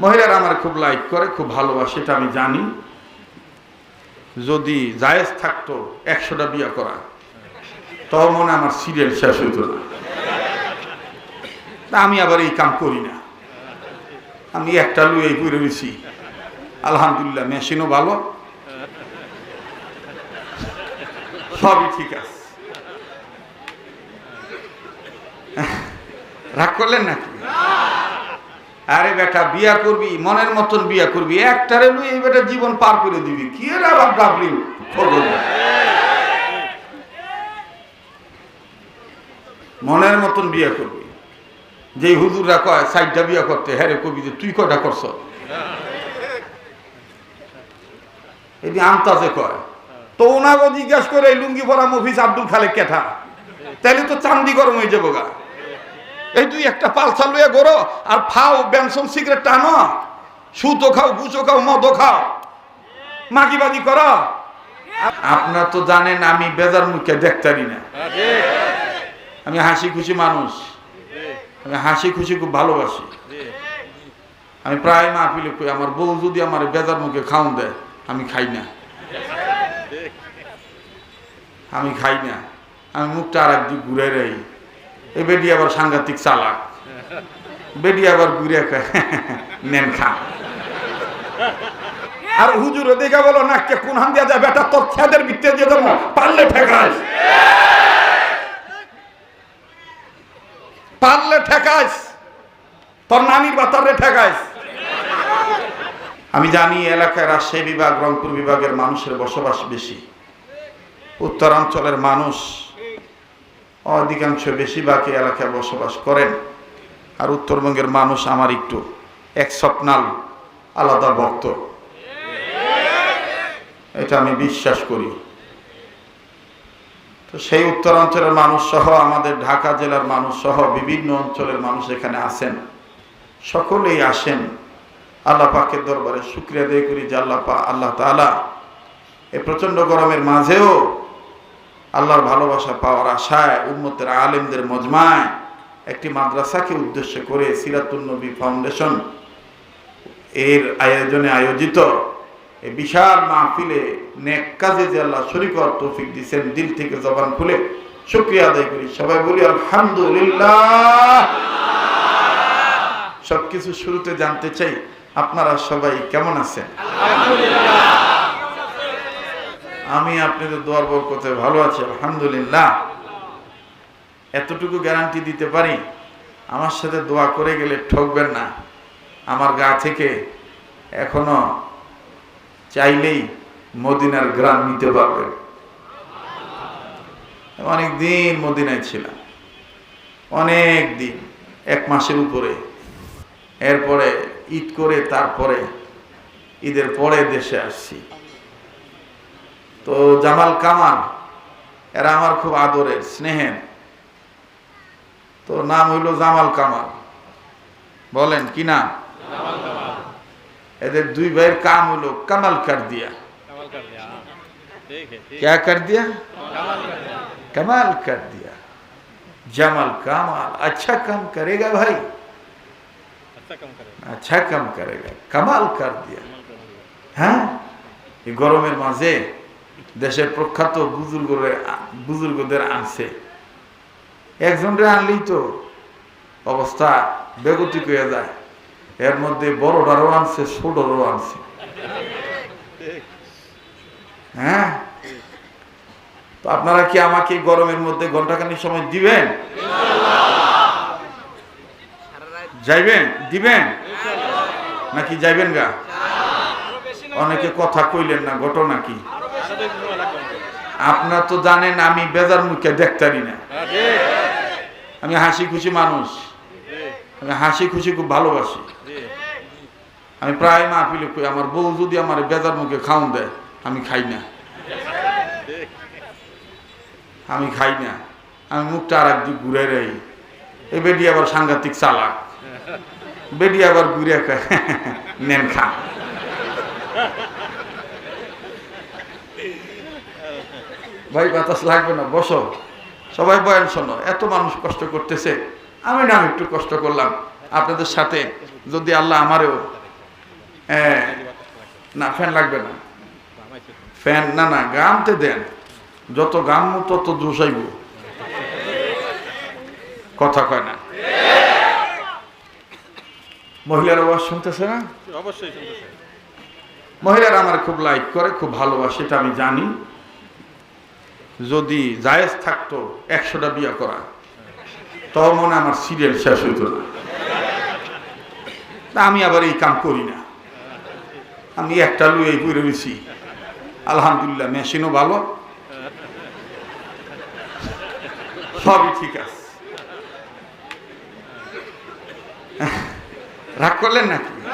মহিলারা আমার খুব লাইক করে, খুব ভালোবাসে, এটা আমি জানি। যদি জায়েজ থাকতো, একশোটা বিয়ে করা। তখন মনে আমার সিরিয়াল শেষ হইতো না। তা আমি আবার এই কাম করি না। আমি একটা লুয়েই করে রয়েছি। আলহামদুলিল্লাহ, মেশিনও ভালো। সবই ঠিক আছে। রাগ করলেন নাকি? আরে বেটা, বিয়া করবি, মনের মতন বিয়া করবি, একটারে লুই এই বেটা জীবন পার করে দিবি। কি মনের মতন বিয়া করবি। যে হুজুররা কয়, সাইডটা বিয়া করতে। হ্যাঁ রে কবি, যে তুই কয়টা করছ? এটি আমতাজে কয়, তো ওনাকে জিজ্ঞাস করে লুঙ্গি পরা মফিস আব্দুল খালেক কেঠা? তাহলে তো চান্দি গরম হয়ে যাব গা এই তুই একটা পালসা লইয়া গরো আর ফাও, বেনসন, সিগারেট টানো। সুতো খাও গুছো খাও, মদও খাও। মাগিবাজি করো। আপনার তো জানেন, আমি বেজার মুখে দেখতারি না। আমি হাসি খুশি মানুষ। আমি হাসি খুশি খুব ভালোবাসি। আমি প্রায় মাহফিলে কই আমার বউ যদি আমার বেজার মুখে খাওন দেয়, আমি খাই না। আমি খাই না। আমি মুখটা আর একদিক ঘুরে রাই এই বেডি আবার সাংঘাতিক চালাক। বেডি আবার ঘুরে নেন খা। আর হুজুরে দেখে বলো না কে কোন হান দিয়া যায়, বেটা, তোর খেদের ভিত্তে দিয়ে দেবো, পারলে ঠেকাস। পারলে ঠেকাস। তোর নানির বাতারে ঠেকাস। আমি জানি এলাকায় রাজশাহী বিভাগ, রংপুর বিভাগের মানুষের বসবাস বেশি। উত্তরাঞ্চলের মানুষ অধিকাংশ বেশিরভাগ এলাকায় বসবাস করেন। আর উত্তরবঙ্গের মানুষ আমার একটু এক স্বপ্নাল আলাদা ভক্ত। এটা আমি বিশ্বাস করি। তো সেই উত্তরাঞ্চলের মানুষ সহ, আমাদের ঢাকা জেলার মানুষ সহ, বিভিন্ন অঞ্চলের মানুষ এখানে আসেন। সকলেই আসেন। আল্লাহ পাকের দরবারে শুক্রিয়া আদায় করি যে আল্লাহ আল্লাহ তালা এই প্রচণ্ড গরমের মাঝেও আল্লাহর ভালোবাসা পাওয়ার আশায় উন্মতের আলেমদের মজমায় একটি মাদ্রাসাকে উদ্দেশ্য করে সিরাতুল নবী ফাউন্ডেশন এর আয়োজনে আয়োজিত এই বিশাল মাহফিলে নেক কাজে যে আল্লাহ শরীকর তৌফিক দিচ্ছেন দিল থেকে জবান খুলে শুক্রিয়া আদায় করি। সবাই বলি, আলহামদুলিল্লাহ। সবকিছু শুরুতে জানতে চাই, আপনারা সবাই কেমন আছেন? আমি আপনাদের দোয়ার বরকতে ভালো আছি, আলহামদুলিল্লাহ। এতটুকু গ্যারান্টি দিতে পারি, আমার সাথে দোয়া করে গেলে ঠকবেন না। আমার গা থেকে এখনও চাইলেই মদিনার গ্রাম নিতে পারবেন অনেক দিন মদিনায় ছিলাম। অনেক দিন, এক মাসের উপরে। এরপরে ঈদ করে তারপরে ঈদের পরে দেশে আসছি। তো জামাল কামাল এরা আমার খুব আদরের স্নেহের তো নাম হইল জামাল কামাল বলেন কি নাম এদের দুই ভাইয়ের কাম হইলো কামাল কার দিয়া कमाल कर दिया हाँ। ठीक है ठीक क्या कर दिया कमाल कर दिया कमाल कर दिया जमाल कमाल अच्छा काम करेगा भाई अच्छा कम करे अच्छा काम करेगा कमाल कर दिया कमाल कर दिया হ্যাঁ এই গরমের মাঝে দেশের প্রখ্যাত বুজুর্গরে, বুজুর্গদের আনছে। একজনরে আনলেই তো অবস্থা বেগতিক হয়ে যায়। এর মধ্যে বড়টারও আনছে ছোটরও আনছে। হ্যাঁ? তো আপনারা কি আমাকে গরমের মধ্যে ঘন্টাখানি সময় দিবেন? যাইবেন? দিবেন? নাকি যাইবেন গা? অনেকে কথা কইলেন না, ঘটনা কি আরও বেশি সময় লাগবে আপনার তো জানেন আমি বেজার মুখে দেখতারি না। আমি হাসি খুশি মানুষ। আমি হাসি খুশি খুব ভালোবাসি। আমি প্রায় মাহফিলে কই, আমার বউ যদি আমার বেজার মুখে খাওন দেয়, আমি খাই না। আমি খাই না। আমি মুখটা আর একদিক ঘুরে রাই এই বেডি আবার সাংঘাতিক চালাক। বেডি আবার ঘুরে নেন খা। ভাই বাতাস লাগবে না বসো। সবাই বয়ান শোনো এত মানুষ কষ্ট করতেছে। আমি না একটু কষ্ট করলাম। আপনাদের সাথে যদি আল্লাহ আমারও না ফ্যান লাগবে না। ফ্যান না না গামতে দেন। যত গাম তত জোসাইব কথা কয় না। মহিলার আওয়াজ শুনতেছে না? অবশ্যই মহিলারা আমার খুব লাইক করে খুব ভালোবাসে এটা আমি জানি। যদি জায়েজ থাকতো, একশোটা বিয়ে করা। তখন মনে আমার সিরিয়াল শেষ হইতো না। তা আমি আবার এই কাম করি না। আমি একটা লুয়েই পড়ে রয়েছি। আলহামদুলিল্লাহ, মেশিনও ভালো। সবই ঠিক আছে। রাগ করলেন নাকি?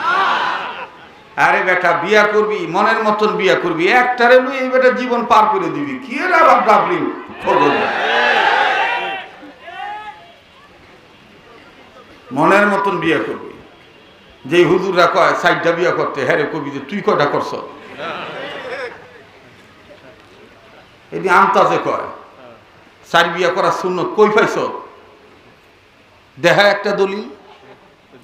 আরে বেটা, বিয়া করবি, মনের মতন বিয়া করবি, একটারে লুই এই বেটা জীবন পার করে দিবি। কি মনের মতন বিয়া করবি। যে হুজুররা কয়, সাইডটা বিয়া করতে হ্যাঁ রে কবি, যে তুই কটা করছ? এটি আন্তাজে কয় চার বিয়া করার শূন্য কই পাইছ? দেখা একটা দলিল তো দুনিয়া দুলোক দেখা লাগবে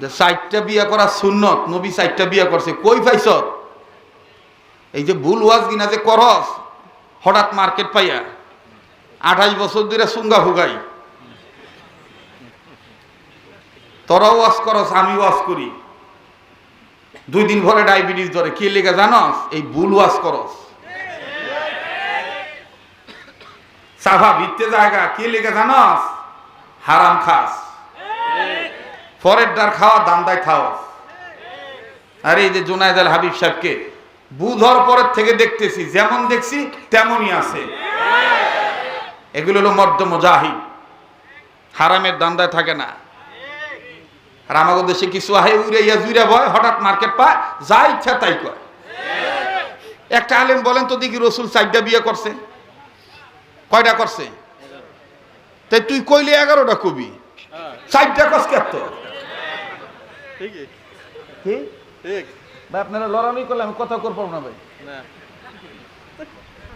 যে চারটা বিয়া করা সুন্নত, নবী চারটা বিয়া করছে, কই পাইছ? এই যে ভুল ওয়াজ কিনা যে করস, হঠাৎ মার্কেট পাইয়া আঠাইশ বছর ধরে সুঙ্গা ফুগাই। তোরা ওয়াজ করস আমি ওয়াজ করি। দুই দিন ভরে ডায়াবেটিস ধরে, কে লেগে জানস? এই ভুল ওয়াজ করস। সাফা ভিত্তে জায়গা, কে লেগে জানস? হারাম খাস। ফরের ডার খাওয়া, দান্দায় খাও আর এই যে জোনায়দ আল হাবিব সাহেবকে বুধর পরের থেকে দেখতেছি, যেমন দেখছি, তেমনই আছে। এগুলো হলো মর্দ মুজাহিদ। হারামের দান্দায় থাকে না। আর আমাদের দেশে কিছু আহে উড়ে ইয়া জুড়ে বয়, হঠাৎ মার্কেট পায়, যা ইচ্ছা তাই কয়। একটা আলেম বলেন তো, দেখি রসুল চারটা বিয়ে করছে। কয়টা করছে? তাই তুই কইলে এগারোটা কবি। চারটা কস ঠিকই কি? ঠিক। ভাই আপনারা লড়াই করলে আমি কথা করব না ভাই।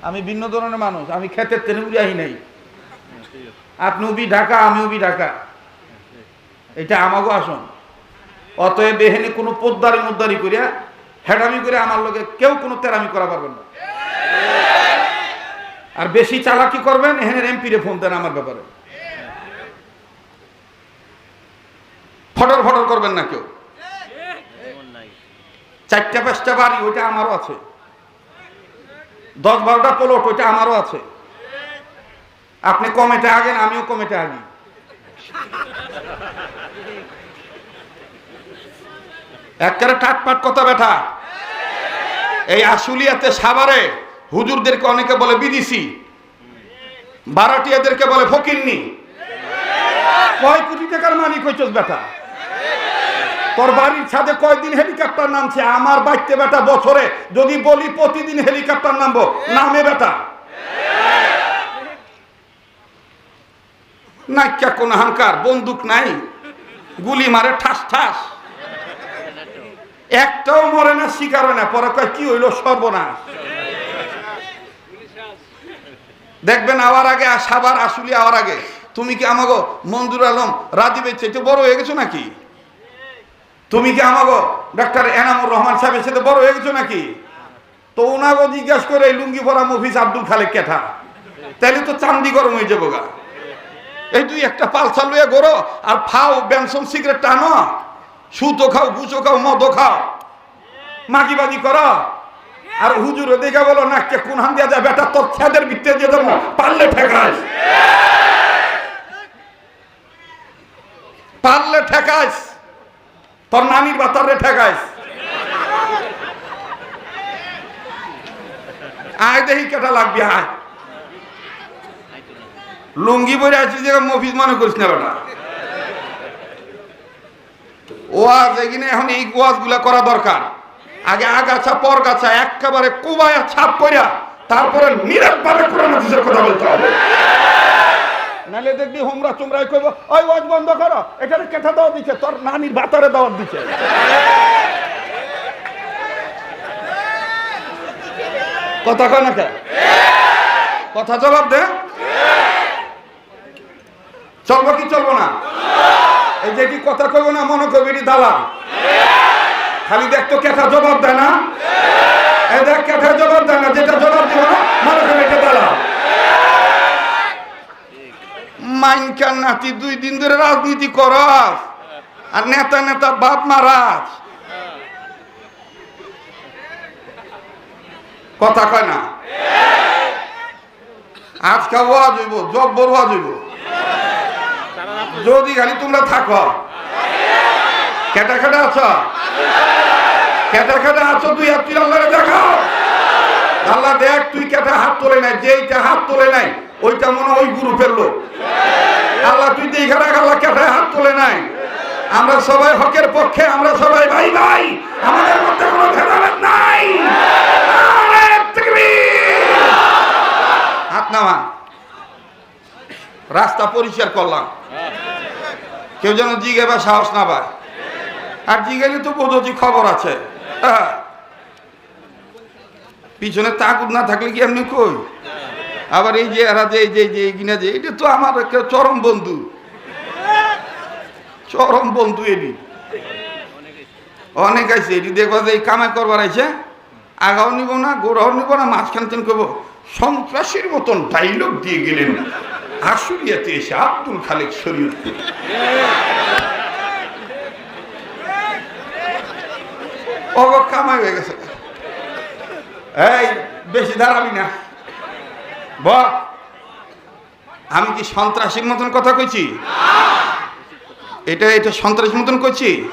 আমি ভিন্ন ধরনের মানুষ আমি খেতের তেনে উড়ে আহি নাই। হ্যাঁ, আপনি উবি ঢাকা আমি উবি ঢাকা। এটা আমাগো আসন। অতএব এহেনে কোনো পোদ্দারি মুদ্দারি করিয়া হেডামি করে আমার লগে কেউ কোনো তেরামি করা পারবেন না। আর বেশি চালাকি করবেন এহেনের এমপিরে ফোন দেন আমার ব্যাপারে। ফটর ফটর করবেন না কেউ। চারটা পাঁচটা বাড়ি, ওইটা আমারও আছে। দশ বারোটা প্লট ওইটা আমারও আছে। আপনি কমেটে আগেন আমিও কমেটে আগি একবারে টাটপাট কথা বেটা। এই আশুলিয়াতে সাভারে হুজুরদেরকে অনেকে বলে বিদিসি বারাটিয়াদেরকে বলে ফকিরনি। কয় কোটি টাকার মালিক হইছস বেটা? তোর বাড়ির ছাদে কয়দিন হেলিকপ্টার নামছে? আমার বাড়িতে বেটা বছরে যদি বলি প্রতিদিন হেলিকপ্টার নামবো। নামে বেটা। নাইকা কোন হাঙ্কার বন্দুক নাই। গুলি মারে ঠাস ঠাস। একটাও মরে না, শিকার না। পরে কি হইল? সর্বনাশ। দেখবেন আওয়ার আগে সাবার আসুলি আওয়ার আগে। তুমি কি আমাগো মঞ্জুর আলম রাজীবের চাইতে বড় হয়ে গেছো নাকি? তুমি কি আমাগো ডাক্তার এনামুর রহমান সাহেবের সাথে বড় হয়ে গেছো নাকি? তো ওনাগো জিজ্ঞাসা করে এই লুঙ্গি পরা মফিজ আব্দুল খালেক কেঠা। তাহলে তো চান্দি গরম হয়ে যাব গা। এই তুই একটা পালসা লইয়া গরো আর ফাও বেনসন সিগারেট টানো। সুতো খাও, গুচো খাও, মদও খাও। মাগিবাজি করো। আর হুজুরে দেখে বলো না কে কোন হান দিয়া যায় বেটা, তোর খেদের ভিত্তে দিয়ে দেবো পারলে ঠেকাস। পারলে ঠেকাস। তোর নানির বাতারে ঠেকাস আয় দেখি কেটা লাগবি, আয়। লুঙ্গি পরে আছি যে মফিজ মনে করিস না বেটা। ওয়াজ এখানে এখন এই ওয়াজগুলা করা দরকার। আগে আগাছা পর গাছা একেবারে কুবায়া ছাপ করিয়া তারপরে নিরাট ভাবে হাদিসের কথা বলতে হবে নালে দেখবি হোমরা চুমরাই কইব, ওই ওয়াজ বন্ধ করো, এখানে কেঠা দেওয়া দিচ্ছে তোর নানির বাতারে দাওয়াত দিচ্ছে কথা কয় না কথা জবাব দে। চলবো কি চলবো না? এই যে কি কথা কইব না, মনে করবি দালাল। খালি দেখ তো কেটা জবাব দেয় না এ দেখ কেটা জবাব দেয় না যেটা জবাব দিব না মনে করে এটা দাঁড়াও মাইনকার নাতি দুই দিন ধরে রাজনীতি করস। আর নেতা নেতা বাপ মারাজ কথা কয় না? আজকে ওয়াজ হইব, জব্বর ওয়াজ হইব। যদি খালি তোমরা থাকো। কেটা কেটা আছো? কেটা কেটা আছো তুই আর তুই আল্লাহরে দেখাও। আল্লাহ দেখ, তুই কেটা হাত তোলে নাই, যেইটা হাত তোলে নাই, ওইটা মনে ওই গ্রুপের লোক। আল্লাহ তুই দেখে রাখ আল্লাহ কেটা হাত তোলে নাই আমরা সবাই হকের পক্ষে, আমরা সবাই ভাই ভাই, আমাদের মধ্যে কোনো ভেদাভেদ নাই। হাত নামা রাস্তা পরিষ্কার করলাম। কেউ যেন জিগে বা সাহস না পায়। আর জিগাইলে তো বোধি খবর আছে। পিছনে তাকুদ না থাকলে কি এমনি কই? আবার এই যে এরা যে, এই যে যে এগিনা যে, এটা তো আমার চরম বন্ধু। চরম বন্ধু এটি। অনেক আছে এটি দেখবা যে কামাই করবার আইছে। আগাও নিব না, গোড়াও নিব না, মাঝখান থেকে করব সন্ত্রাসীর মতন ডাইলগ দিয়ে গেলেন আশুলিয়াতে এসে আব্দুল খালেক শরীর অগ, কামাই হয়ে গেছে। এই, বেশি দাঁড়াবি না। আমি কি সন্ত্রাসীর মতন কথা কইছি? এটা এটা সন্ত্রাসীর মতন কইছি?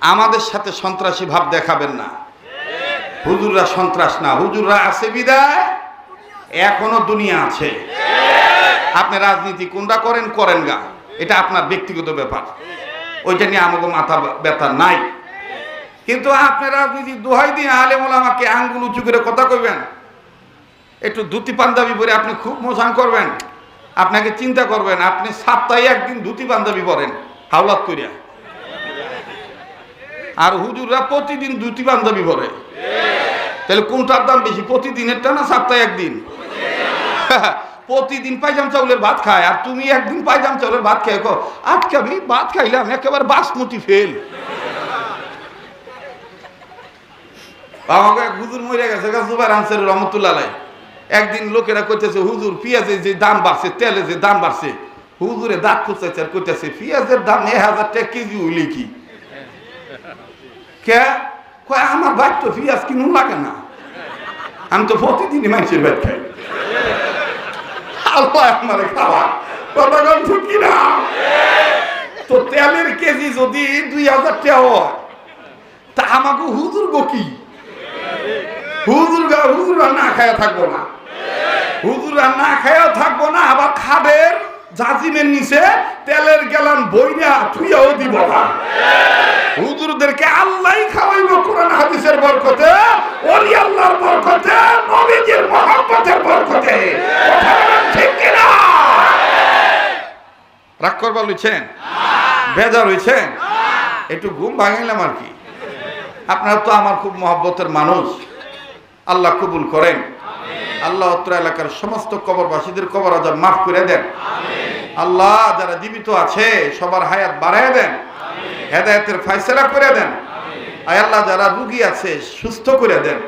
আমাদের সাথে সন্ত্রাসী ভাব দেখাবেন না। হুজুররা সন্ত্রাস না। হুজুররা আছে বিদায়, এখনও দুনিয়া আছে। আপনি রাজনীতি কোনটা করেন করেন গা। এটা আপনার ব্যক্তিগত ব্যাপার। ওইটা নিয়ে আমাকে মাথা ব্যথা নাই। কিন্তু আপনি রাজনীতি দোহাই দিয়ে আলেম আমাকে আঙ্গুল উঁচু করে কথা কইবেন। একটু ধুতি পাঞ্জাবি পরে আপনি খুব মোশান করবেন। আপনাকে চিন্তা করবেন, আপনি সপ্তাহে একদিন ধুতি পাঞ্জাবি পরেন, হাওলাত করিয়া আর হুজুররা প্রতিদিন ধুতি পাঞ্জাবি পরে। তাহলে কোনটার দাম বেশি, প্রতিদিনেরটা না সপ্তাহে একদিন? প্রতিদিন পাইজাম চাউলের ভাত খায়, আর তুমি একদিন পাইজাম চাউলের ভাত খেয়ে কো আটকাবি ভাত খাইলাম, একেবারে বাসমতি ফেল। আমাকে হুজুর মরে গেছে জুবাইর রহমতুল্লাহ। একদিন লোকেরা কইতেছে, হুজুর, পেঁয়াজের যে দাম বাড়ছে তেলে যে দাম বাড়ছে, হুজুরে দাঁত খুঁজতেছে আর কইতেছে, পেঁয়াজের দাম এক হাজার টাকা কেজি হইলে কি? কে? কয়, আমার ভাই তো পেঁয়াজ কিনুন লাগে না। আমি তো প্রতিদিনই মানুষের ভাত খাই। খাওয়া। কিনা তো তেলের কেজি যদি দুই হাজার টাকা হয়, তা আমাকে হুজুর গো কি? হুজুরা না খায়া থাকব না। হুজুরা না খায়া থাকব না, আবার খাদের জাজিমের নিচে তেলের গেলান বইরা থুইয়াও দিব না। হুজুরদেরকে আল্লাহ খাওয়াইব কোরআন হাদিসের বরকতে, ওলি আল্লাহর বরকতে, নবীজির মহব্বতের বরকতে। ঠিক কিনা? রাগ করবার লইছেন? বেজার হইছেন? একটু ঘুম ভাঙিলাম আর কি। আপনারা তো আমার খুব মহব্বতের মানুষ। আল্লাহ কবুল করেন। আল্লাহ অত্র এলাকার সমস্ত কবরবাসীদের কবর আজাব মাফ করে দেন। আল্লাহ যারা জীবিত আছে, সবার হায়াত বাড়ায় দেন। হেদায়তের ফাইসলা করে দেন। আয় আল্লাহ যারা রুগী আছে, সুস্থ করে দেন।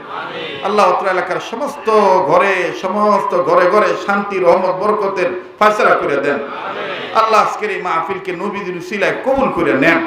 আল্লাহ অত্র এলাকার সমস্ত ঘরে সমস্ত ঘরে ঘরে শান্তি, রহমত, বরকতের ফাইসলা করে দেন। আল্লাহ আজকের এই মাহফিলকে নবীদের সিলায় কবুল করে নেন।